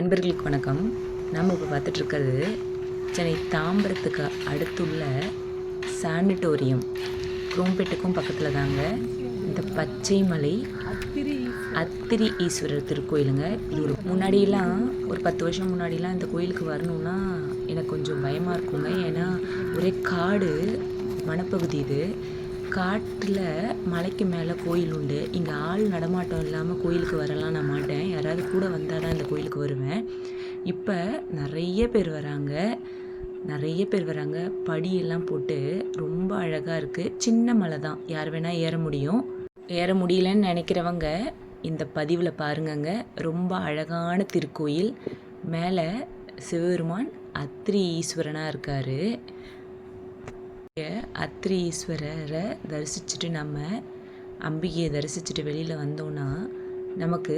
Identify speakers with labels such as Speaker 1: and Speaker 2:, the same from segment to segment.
Speaker 1: அன்பர்களுக்கு வணக்கம். நம்ம இப்போ பார்த்துட்ருக்கிறது சென்னை தாம்பரத்துக்கு அடுத்துள்ள சானிட்டோரியம். குரோம்பேட்டுக்கும் பக்கத்தில் தாங்க இந்த பச்சைமலை அத்திரி ஈஸ்வரர் திருக்கோயிலுங்க. இது ஒரு முன்னாடியெல்லாம் ஒரு பத்து வருஷம் முன்னாடிலாம் இந்த கோயிலுக்கு வரணும்னா எனக்கு கொஞ்சம் பயமாக இருக்குங்க. ஏன்னா ஒரே காடு வனப்பகுதி இது. காட்டில் மலைக்கு மேலே கோயில் உண்டு. இங்கே ஆள் நடமாட்டம் இல்லாமல் கோயிலுக்கு வரலாம் நான் மாட்டேன். யாராவது கூட வந்தால் தான் இந்த கோயிலுக்கு வருவேன். இப்போ நிறைய பேர் வராங்க. நிறைய பேர் வராங்க. படியெல்லாம் போட்டு ரொம்ப அழகாக இருக்குது சின்ன மலை தான். யார் வேணால் ஏற முடியும். ஏற முடியலன்னு நினைக்கிறவங்க இந்த பதிவில் பாருங்கங்க. ரொம்ப அழகான திருக்கோயில். மேலே சிவபெருமான் அத்திரி ஈஸ்வரனாக இருக்கார். அத்ரி ஈஸ்வரரை தரிசிச்சுட்டு நம்ம அம்பிகையை தரிசிச்சுட்டு வெளியில் வந்தோன்னா நமக்கு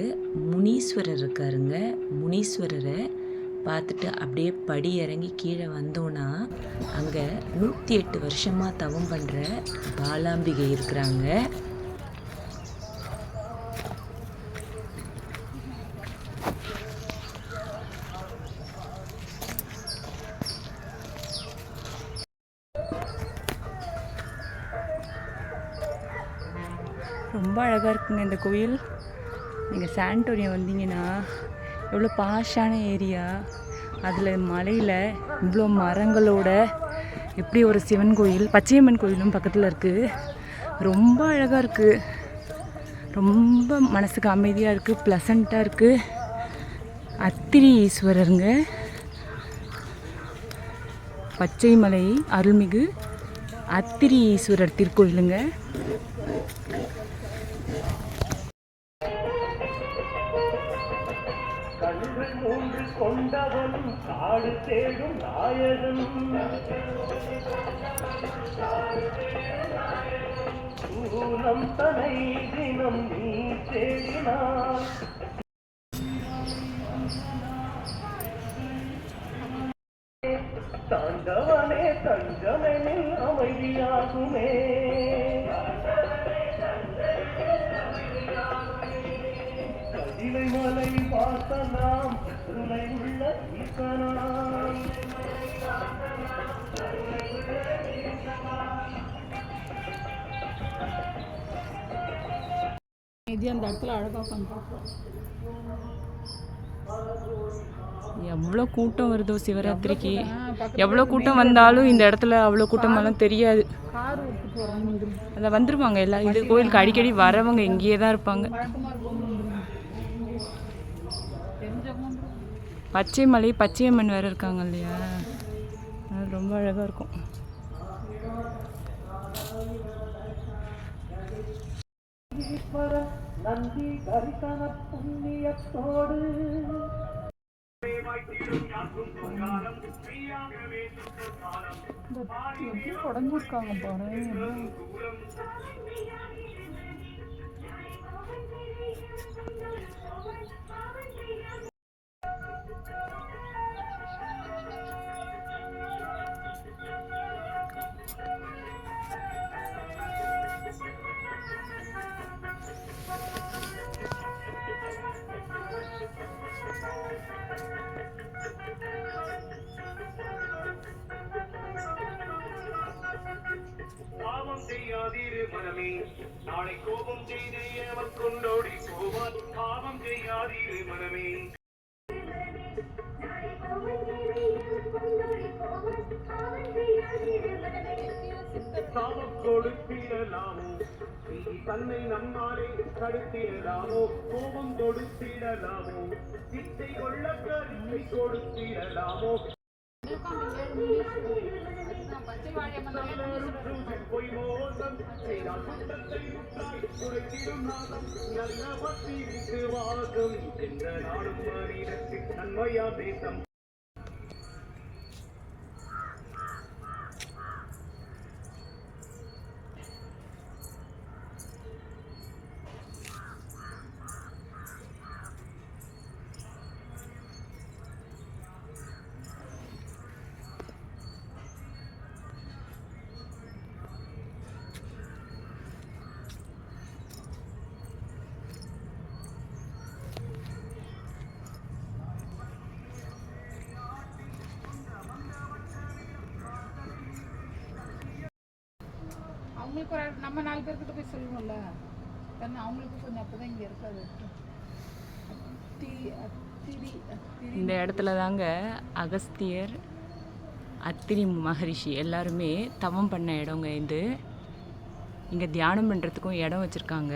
Speaker 1: முனீஸ்வரர் இருக்காருங்க. முனீஸ்வரரை பார்த்துட்டு அப்படியே படி இறங்கி கீழே வந்தோன்னா அங்கே நூற்றி எட்டு வருஷமாக தவம் பண்ணுற பாலாம்பிகை இருக்கிறாங்க.
Speaker 2: ரொம்ப அழகாக இருக்குங்க இந்த கோயில். நீங்கள் சாண்டோரியம் வந்தீங்கன்னா எவ்வளோ பாஷான ஏரியா. அதில் மலையில் இவ்வளோ மரங்களோட எப்படி ஒரு சிவன் கோயில் பச்சையம்மன் கோயிலும் பக்கத்தில் இருக்குது ரொம்ப அழகாக இருக்குது ரொம்ப மனசுக்கு அமைதியாக இருக்குது ப்ளசண்ட்டாக இருக்குது அத்திரி ஈஸ்வரருங்க. பச்சைமலை அருள்மிகு அத்திரி ஈஸ்வரர் திருக்கோயிலுங்க.
Speaker 3: கன்று மூன்று கொண்டவன் காடு தேடும் நாயகன். சூலம் தனை தினம் நீ தேடினார் தாண்டவனே தஞ்சமெனில் அமைதியாகுமே. கதிரை மலை வாசனாம் கருணை உள்ள ஈசனாம்
Speaker 2: இது அந்த இடத்துல அழகாக பண்ணுறோம் எவ்வளோ கூட்டம் வருதோ சிவராத்திரிக்கு. எவ்வளோ கூட்டம்? வந்தாலும் இந்த இடத்துல அவ்வளோ கூட்டமெல்லாம் தெரியாது. அதை வந்துருவாங்க எல்லாம் இது கோயிலுக்கு அடிக்கடி வரவங்க இங்கேயே தான் இருப்பாங்க. பச்சை மலை பச்சையம்மன் வேற இருக்காங்க இல்லையா? அது ரொம்ப அழகாக இருக்கும்.
Speaker 3: நந்தி தரிசன புண்ணியத்தோடு
Speaker 2: உடஞ்சிருக்காங்க பாரு
Speaker 3: நாளை கோபம் செய்து ஏவல் கொண்டோடி போவான் பாவம் செய்யாதீரு மனமே. சாபம் கொடுத்திடலாமோ? தன்னை நம்மாலே தடுத்திடலாமோ? கோபம் கொடுத்திடலாமோ? சித்தை கொள்ள கருத்தை கொடுத்திடலாமோ? நல்ல பக்தி விசுவாசம் என்ற நாடும் நன்மையா தேசம்
Speaker 4: அவங்களுக்கு ஒரு நம்ம நாலு பேர்கிட்ட போய் சொல்லணும்ல ஏன்னா அவங்களுக்கு கொஞ்சம் அப்போ தான் இங்கே இருக்காது
Speaker 2: இந்த இடத்துல தாங்க அகஸ்தியர் அத்திரி மகரிஷி எல்லாருமே தவம் பண்ண இடங்க இது. இங்கே தியானம் பண்ணுறதுக்கும் இடம் வச்சுருக்காங்க.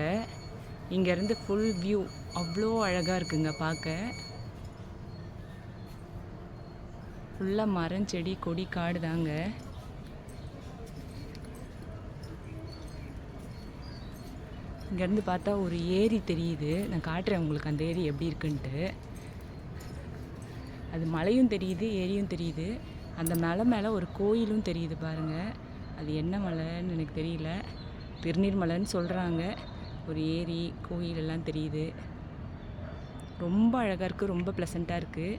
Speaker 2: இங்கேருந்து ஃபுல் வியூ அவ்வளோ அழகாக இருக்குங்க பார்க்க ஃபுல்லாக மரம் செடி கொடி காடு தாங்க இங்கேருந்து பார்த்தா ஒரு ஏரி தெரியுது. நான் காட்டுறேன் உங்களுக்கு அந்த ஏரி எப்படி இருக்குன்ட்டு. அது மலையும் தெரியுது ஏரியும் தெரியுது. அந்த மலை மேலே ஒரு கோயிலும் தெரியுது பாருங்கள் அது என்ன மலைன்னு எனக்கு தெரியல. திருநீர் மலைன்னு சொல்கிறாங்க ஒரு ஏரி கோயில் எல்லாம் தெரியுது. ரொம்ப அழகாக இருக்குது ரொம்ப ப்ளசண்ட்டாக இருக்குது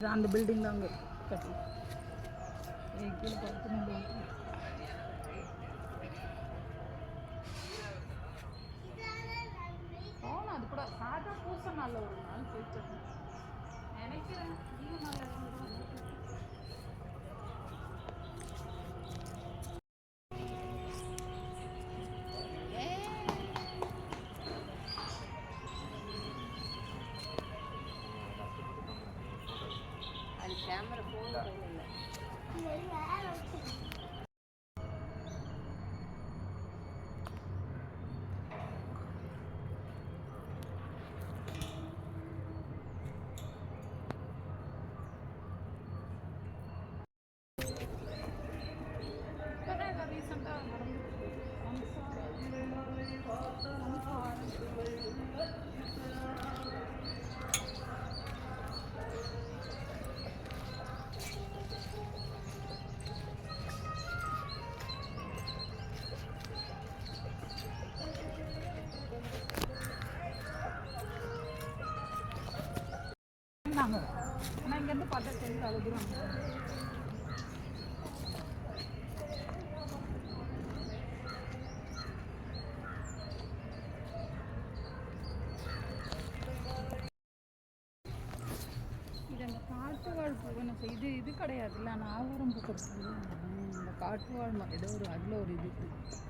Speaker 4: அந்த பில்டிங் தான் அங்கே. கட்டி ஏய், அது கூட சாதா பூச நாளில் ஒரு நாள் போயிட்டு நினைக்கிறேன். லீவு நாள் ஆனால் இங்கேருந்து பார்த்தா தெரியுது அவ்வளோ தூரம் இது இது கிடையாதுல்ல. நாகரம் ஆவாரம் பூக்கிறது இந்த காட்டுவாழ் ஏதோ ஒரு அதில் ஒரு இது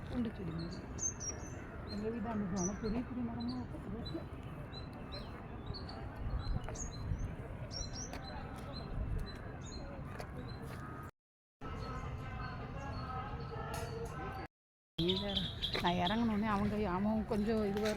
Speaker 4: பூண்டு செடி மாதிரி. எங்கள் வீட்டு அனுபவம் ஆனால் பெரிய பெரிய மரமாக இருக்கும். நான் கொஞ்சம் இதுவாக